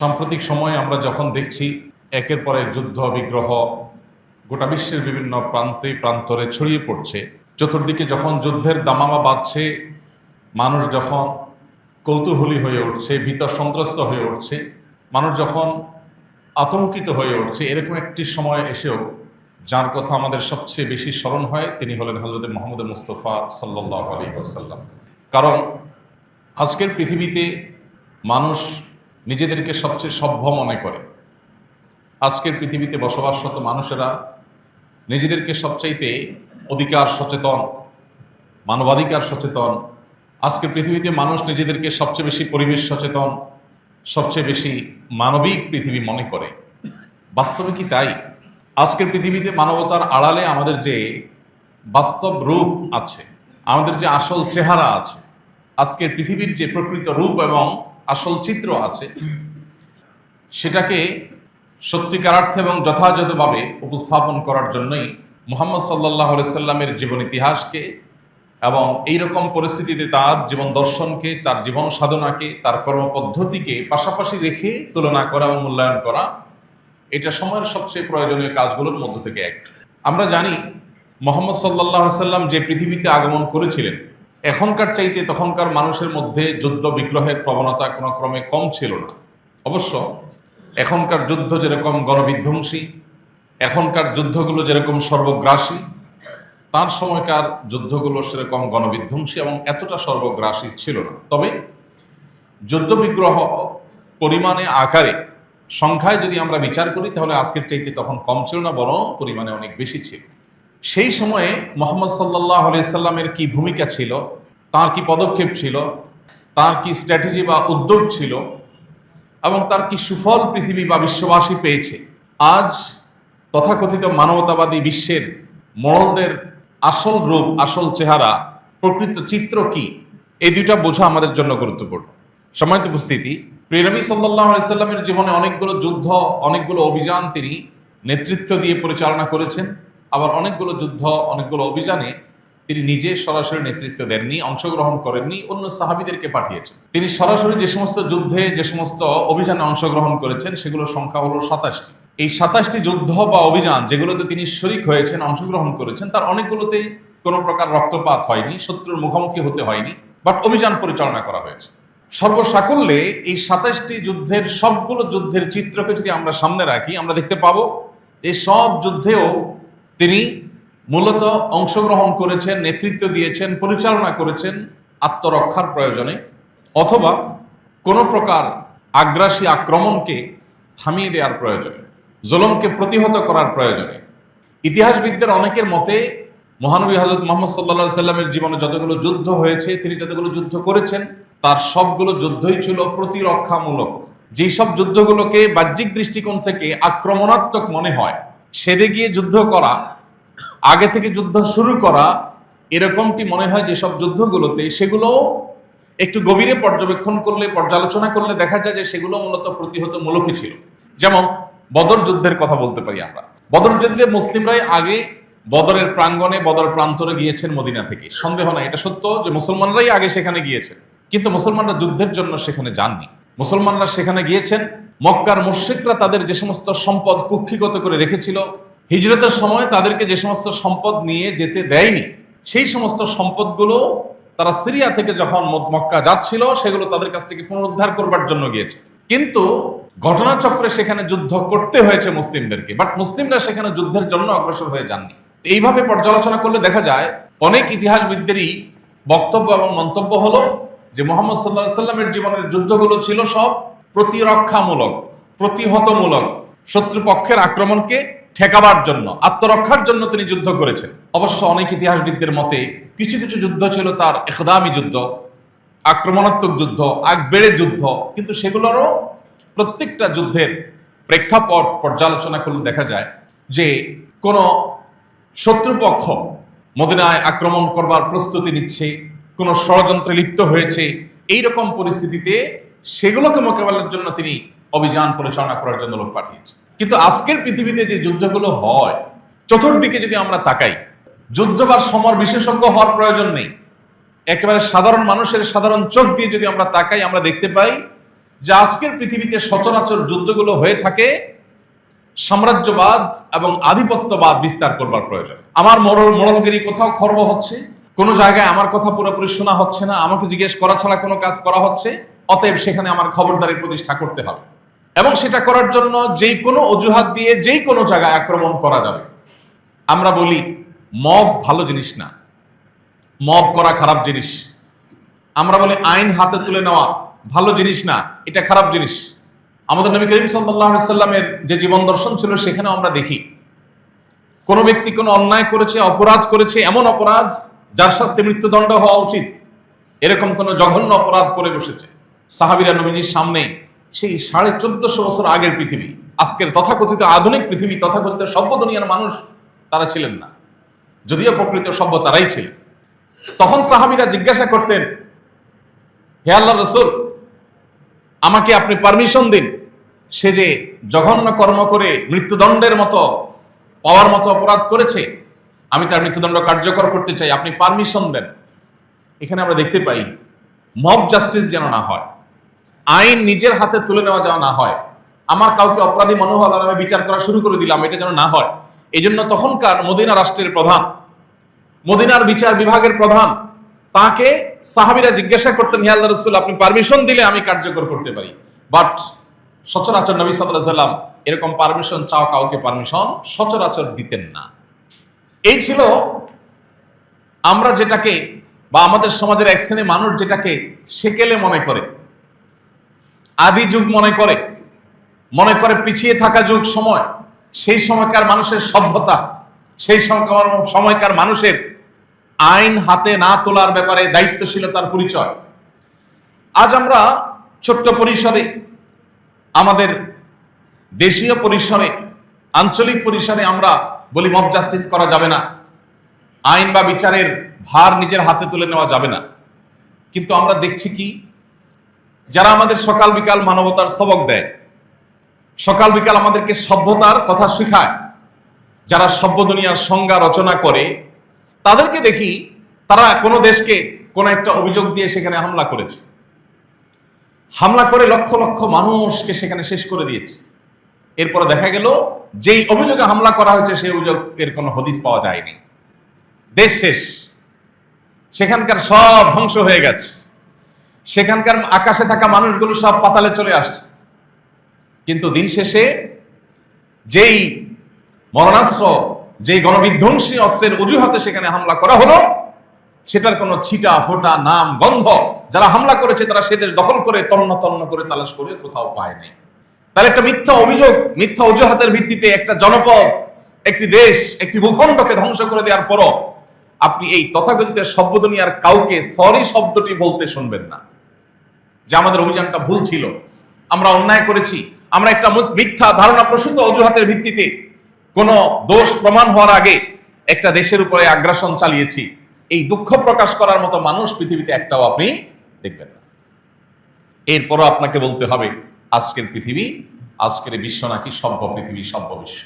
সাম্প্রতিক সময়ে আমরা যখন দেখছি একের পর এক যুদ্ধ, বিগ্রহ গোটা বিশ্বের বিভিন্ন প্রান্তে, প্রান্তরে ছড়িয়ে পড়ছে। চতুর্দিকে যখন যুদ্ধের দামামা বাজছে মানুষ যখন কৌতূহলী হয়ে উঠছে, ভীত সন্ত্রস্ত হয়ে উঠছে, মানুষ যখন আতঙ্কিত হয়ে উঠছে, এরকম একটি সময় এসেও যার কথা আমাদের সবচেয়ে বেশি স্মরণ হয়, তিনি হলেন হজরত মোহাম্মদ মুস্তফা সাল্লাহ আলী ওসাল্লাম কারণ আজকের পৃথিবীতে মানুষ নিজেদেরকে সবচেয়ে সভ্য মনে করে। আজকের পৃথিবীতে বসবাসরত মানুষেরা নিজেদেরকে সবচাইতে অধিকার সচেতন, মানবাধিকার সচেতন। আজকের পৃথিবীতে মানুষ নিজেদেরকে সবচেয়ে বেশি পরিবেশ সচেতন, সবচেয়ে বেশি মানবিক পৃথিবী মনে করে। বাস্তবে কি তাই? আজকের পৃথিবীতে মানবতার আড়ালে আমাদের যে বাস্তব রূপ আছে, আমাদের যে আসল চেহারা আছে, আজকের পৃথিবীর যে প্রকৃত রূপ এবং আসল চিত্র আছে। সেটাকে সত্যিকারার্থে এবং যথাযথভাবে উপস্থাপন করার জন্যই মোহাম্মদ সাল্লাহ সাল্লামের জীবন ইতিহাসকে এবং এই রকম পরিস্থিতিতে তার জীবন দর্শনকে, তার জীবন সাধনাকে, তার কর্মপদ্ধতিকে পাশাপাশি রেখে তুলনা করা ও মূল্যায়ন করা, এটা সময়ের সবচেয়ে প্রয়োজনীয় কাজগুলোর মধ্য থেকে একটা। আমরা জানি মোহাম্মদ সাল্লাহ সাল্লাম যে পৃথিবীতে আগমন করেছিলেন এখনকার চাইতে তখনকার মানুষের মধ্যে যুদ্ধ বিগ্রহের প্রবণতা কোনো ক্রমে কম ছিল না। অবশ্য এখনকার যুদ্ধ যেরকম গণবিধ্বংসী, এখনকার যুদ্ধগুলো যেরকম সর্বগ্রাসী, তার সময়কার যুদ্ধগুলো সেরকম গণবিধ্বংসী এবং এতটা সর্বগ্রাসী ছিল না। তবে যুদ্ধ বিগ্রহ পরিমাণে আকারে, সংখ্যায় যদি আমরা বিচার করি, তাহলে আজকের চাইতে তখন কম ছিল না, বরং পরিমাণে অনেক বেশি ছিল। সেই সময়ে মোহাম্মদ সাল্লাহ সাল্লামের কি ভূমিকা ছিল? তার কি পদক্ষেপ ছিল? তার কি স্ট্র্যাটেজি বা উদ্যোগ ছিল? এবং তার কি সুফল পৃথিবী বা বিশ্ববাসী পেয়েছে? আজ তথাকথিত মানবতাবাদী বিশ্বের মরলদের আসল রূপ, আসল চেহারা, প্রকৃত চিত্র কি? এই দুইটা বোঝা আমাদের জন্য গুরুত্বপূর্ণ। সময়ত উপস্থিতি প্রেরবী সাল্লাহ সাল্লামের জীবনে অনেকগুলো যুদ্ধ, অনেকগুলো অভিযান তিনি নেতৃত্ব দিয়ে পরিচালনা করেছেন। আবার অনেকগুলো যুদ্ধ, অনেকগুলো অভিযানে তিনি নিজে সরাসরি নেতৃত্ব দেননি, অংশগ্রহণ করেননি, অন্য সাহাবিদেরকে পাঠিয়েছেন। তিনি সরাসরি যে সমস্ত যুদ্ধে, যে সমস্ত অভিযানে অংশগ্রহণ করেছেন সেগুলোর সংখ্যা হলো সাতাশটি। এই সাতাশটি যুদ্ধ বা অভিযান যেগুলোতে তিনি শরিক হয়েছেন, অংশগ্রহণ করেছেন, তার অনেকগুলোতেই কোনো প্রকার রক্তপাত হয়নি, শত্রুর মুখোমুখি হতে হয়নি, বাট অভিযান পরিচালনা করা হয়েছে। সর্বসাকল্যে এই সাতাশটি যুদ্ধের সবগুলো যুদ্ধের চিত্রকে যদি আমরা সামনে রাখি, আমরা দেখতে পাবো এই সব যুদ্ধেও তিনি মূলত অংশগ্রহণ করেছেন, নেতৃত্ব দিয়েছেন, পরিচালনা করেছেন আত্মরক্ষার প্রয়োজনে অথবা কোনো প্রকার আগ্রাসী আক্রমণকে থামিয়ে দেওয়ার প্রয়োজনে, জুলমকে প্রতিহত করার প্রয়োজনে। ইতিহাসবিদদের অনেকের মতে মহানবী হজরত মোহাম্মদ সাল্লা সাল্লামের জীবনে যতগুলো যুদ্ধ হয়েছে, তিনি যতগুলো যুদ্ধ করেছেন, তার সবগুলো যুদ্ধই ছিল প্রতিরক্ষামূলক। যেই সব যুদ্ধগুলোকে বাহ্যিক দৃষ্টিকোণ থেকে আক্রমণাত্মক মনে হয় সেদে গিয়ে যুদ্ধ করা, আগে থেকে যুদ্ধ শুরু করা, এরকমটি মনে হয় যেসব যুদ্ধগুলোতে সেগুলো একটু গভীরে পর্যবেক্ষণ করলে, পর্যালোচনা করলে দেখা যায় যে সেগুলো মূলত প্রতিহত মূলকই ছিল। যেমন বদর যুদ্ধের কথা বলতে পারি আমরা। বদর যুদ্ধে মুসলিমরাই আগে বদরের প্রাঙ্গণে, বদর প্রান্তরে গিয়েছেন মদিনা থেকে। সন্দেহ না এটা সত্য যে মুসলমানরাই আগে সেখানে গিয়েছেন। কিন্তু মুসলমানরা যুদ্ধের জন্য সেখানে যাননি। মুসলমানরা সেখানে গিয়েছেন মক্কার মুশ্রিকরা তাদের যে সমস্ত সম্পদ কুক্ষিগত করে রেখেছিল, হিজরতের সময় তাদেরকে যে সমস্ত সম্পদ নিয়ে যেতে দেয়নি, সেই সমস্ত সম্পদগুলো তারা সিরিয়া থেকে যখন মক্কা যাচ্ছিল, সেগুলো তাদের কাছ থেকে পুনরুদ্ধার করবার জন্য গিয়েছে। কিন্তু ঘটনাচক্রে সেখানে যুদ্ধ করতে হয়েছে মুসলিমদেরকে বাট মুসলিমরা সেখানে যুদ্ধের জন্য অগ্রসর হয়ে যাননি। এইভাবে পর্যালোচনা করলে দেখা যায়, অনেক ইতিহাসবিদদেরই বক্তব্য এবং মন্তব্য হলো যে মোহাম্মদ সাল্লাহ সাল্লামের জীবনের যুদ্ধগুলো ছিল সব প্রতিরক্ষামূলক, প্রতিহতমূলক শত্রুপক্ষের আক্রমণকে ঠেকাবার জন্য, আত্মরক্ষার জন্য তিনি যুদ্ধ করেছেন। অবশ্য অনেক ইতিহাসবিদদের মতে কিছু কিছু যুদ্ধ ছিল তার একদামি যুদ্ধ, আক্রমণাত্মক যুদ্ধ আগ বেড়ে যুদ্ধ, কিন্তু সেগুলোরও প্রত্যেকটা যুদ্ধের প্রেক্ষাপট পর্যালোচনা করলে দেখা যায় যে কোনো শত্রুপক্ষ মদিনায় আক্রমণ করবার প্রস্তুতি নিচ্ছে, কোনো ষড়যন্ত্রে লিপ্ত হয়েছে এই রকম পরিস্থিতিতে সেগুলোকে মোকাবেলার জন্য তিনি অভিযান পরিচালনা করার জন্য লোক পাঠিয়েছে কিন্তু আজকের পৃথিবীতে যে যুদ্ধগুলো হয়, চতুর্দিকে যদি আমরা তাকাই, যুদ্ধ বা সমর বিশেষজ্ঞ হওয়ার প্রয়োজন নেই। একেবারে সাধারণ মানুষের সাধারণ চোখ দিয়ে যদি আমরা তাকাই, আমরা দেখতে পাই যে আজকের পৃথিবীতে সচরাচর যুদ্ধগুলো হয়ে থাকে, সাম্রাজ্যবাদ এবং আধিপত্যবাদ বিস্তার করবার প্রয়োজন। আমার মরল মরলগিরি কোথাও খর্ব হচ্ছে? কোনো জায়গায় আমার কথা পুরোপুরি শোনা হচ্ছে না? আমাকে জিজ্ঞেস করা ছাড়া কোনো কাজ করা হচ্ছে? অতএব সেখানে আমার খবরদারি প্রতিষ্ঠা করতে হবে। এবং সেটা করার জন্য যেই কোনো অজুহাত দিয়ে যেই কোনো জায়গায় আক্রমণ করা যাবে। আমরা বলি, মব ভালো জিনিস না। মব করা খারাপ জিনিস। আমরা বলি, আইন হাতে তুলে নেওয়া ভালো জিনিস না, এটা খারাপ জিনিস। আমাদের নবী করিম সাল্লামের যে জীবন দর্শন ছিল, সেখানেও আমরা দেখি। কোনো ব্যক্তি কোনো অন্যায় করেছে, অপরাধ করেছে, এমন অপরাধ যার শাস্তি মৃত্যুদণ্ড হওয়া উচিত। এরকম কোনো জঘন্য অপরাধ করে বসেছে। সাহাবিরা নবীজির সামনে সেই সাড়ে চোদ্দশো বছর আগের পৃথিবী, আজকের তথাকথিত আধুনিক পৃথিবী, তথাকথিত সভ্য দুনিয়ার মানুষ, তারা ছিলেন না। যদিও প্রকৃত সভ্য তারাই ছিলেন। তখন সাহাবিরা জিজ্ঞাসা করতেন, হে আল্লাহ রসুল, আমাকে আপনি পারমিশন দিন, সে যে জঘন্য কর্ম করে মৃত্যুদণ্ডের মতো, পাওয়ার মতো অপরাধ করেছে, আমি তার মৃত্যুদণ্ড কার্যকর করতে চাই, আপনি পারমিশন দেন। এখানে আমরা দেখতে পাই, মব জাস্টিস যেন না হয়। আইন নিজের হাতে তুলে নেওয়া যাওয়া না হয়। আমার কাউকে অপরাধী মনে হওয়ার আমি বিচার করা শুরু করে দিলাম, এটা যেন না হয়। এই জন্য তখনকার মদিনা রাষ্ট্রের প্রধান, মদিনার বিচার বিভাগের প্রধান, তাকে সাহাবিরা জিজ্ঞাসা করতেন হিয়াল রসুল, আপনি পারমিশন দিলে আমি কার্যকর করতে পারি। বাট সচরাচর নবী সাল্লাহ সাল্লাম এরকম পারমিশন চাও, কাউকে পারমিশন সচরাচর দিতেন না। এই ছিল আমরা যেটাকে বা আমাদের সমাজের এক শ্রেণি মানুষ যেটাকে সেকেলে মনে করে। আদি যুগ মনে করে মনে করে পিছিয়ে থাকা যুগ সময়, সেই সময়কার মানুষের সভ্যতা, সেই সময়কার মানুষের আইন হাতে না তোলার ব্যাপারে দায়িত্বশীলতার পরিচয়। আজ আমরা ছোট্ট পরিসরে, আমাদের দেশীয় পরিসরে, আঞ্চলিক পরিসরে আমরা বলি মব জাস্টিস করা যাবে না। আইন বা বিচারের ভার নিজের হাতে তুলে নেওয়া যাবে না। কিন্তু আমরা দেখছি কি যারা আমাদের সকাল বিকাল মানবতার সবক দেয়, সকাল বিকাল আমাদেরকে সভ্যতার কথা শেখায়, যারা সভ্য দুনিয়ার সংজ্ঞা রচনা করে, তাদেরকে দেখি তারা কোনো দেশকে কোনো একটা অভিযোগ দিয়ে সেখানে হামলা করেছে। হামলা করে লক্ষ লক্ষ মানুষকে সেখানে শেষ করে দিয়েছে। এরপরে দেখা গেল, যেই অভিযোগে হামলা করা হয়েছে, সেই অভিযোগের কোনো হদিস পাওয়া যায়নি। দেশ শেষ। সেখানকার সব ধ্বংস হয়ে গেছে। সেখানকার আকাশে থাকা মানুষগুলো সব পাতালে চলে আসছে। কিন্তু দিন শেষে যেই মরণাস্ত্র, যেই গণবিধ্বংসী অস্ত্রের অজুহাতে সেখানে হামলা করা হলো, সেটার কোনো ছিটা, ফোটা, নাম, গন্ধ যারা হামলা করেছে, তারা সে দেশ দখল করে, তন্ন তন্ন করে তালাশ করে কোথাও পায় নাই। তার একটা মিথ্যা অভিযোগ, মিথ্যা অজুহাতের ভিত্তিতে একটা জনপদ, একটি দেশ, একটি ভূখণ্ডকে ধ্বংস করে দেওয়ার পরও আপনি এই তথাকথিত সভ্য দুনিয়ার কাউকে সরি শব্দটি বলতে শুনবেন না। যে আমাদের অভিযানটা ভুল ছিল। আমরা অন্যায় করেছি। আমরা একটা মিথ্যা ধারণা প্রসূত অজুহাতের ভিত্তিতে কোনো দোষ প্রমাণ হওয়ার আগে একটা দেশের উপরে আগ্রাসন চালিয়েছি। এই দুঃখ প্রকাশ করার মতো মানুষ পৃথিবীতে একটাও আপনি দেখবেন না। এরপরও আপনাকে বলতে হবে, আজকের পৃথিবী, আজকের বিশ্ব নাকি সভ্য পৃথিবী, সভ্য বিশ্ব।